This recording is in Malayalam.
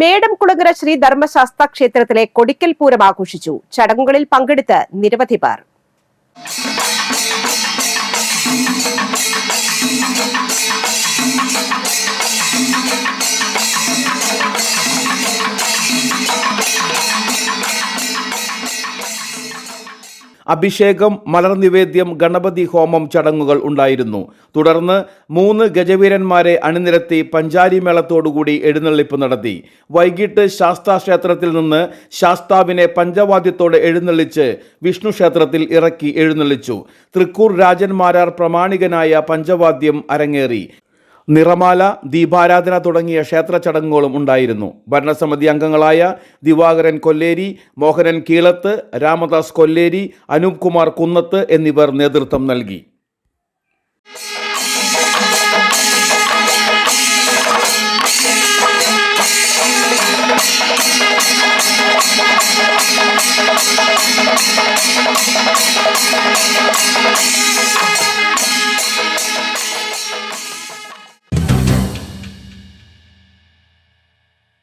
മേടംകുളങ്ങര ശ്രീ ധർമ്മശാസ്ത്ര ക്ഷേത്രത്തിലെ കൊടിക്കൽ പൂരം ആഘോഷിച്ചു. ചടങ്ങുകളിൽ പങ്കെടുത്ത് നിരവധി പേർ. അഭിഷേകം മലർനിവേദ്യം ഗണപതി ഹോമം ചടങ്ങുകൾ ഉണ്ടായിരുന്നു. തുടർന്ന് മൂന്ന് ഗജവീരന്മാരെ അണിനിരത്തി പഞ്ചാരി മേളത്തോടുകൂടി എഴുന്നള്ളിപ്പ് നടത്തി. വൈകിട്ട് ശാസ്താ ക്ഷേത്രത്തിൽ നിന്ന് ശാസ്താവിനെ പഞ്ചവാദ്യത്തോടെ എഴുന്നള്ളിച്ച് വിഷ്ണു ക്ഷേത്രത്തിൽ ഇറക്കി എഴുന്നള്ളിച്ചു. തൃക്കൂർ രാജന്മാരാർ പ്രമാണികനായ പഞ്ചവാദ്യം അരങ്ങേറി. നിറമാല ദീപാരാധന തുടങ്ങിയ ക്ഷേത്ര ചടങ്ങുകളും ഉണ്ടായിരുന്നു. ഭരണസമിതി അംഗങ്ങളായ ദിവാകരൻ കൊല്ലേരി മോഹനൻ കീളത്ത് രാമദാസ് കൊല്ലേരി അനൂപ് കുമാർ കുന്നത്ത് എന്നിവർ നേതൃത്വം നൽകി.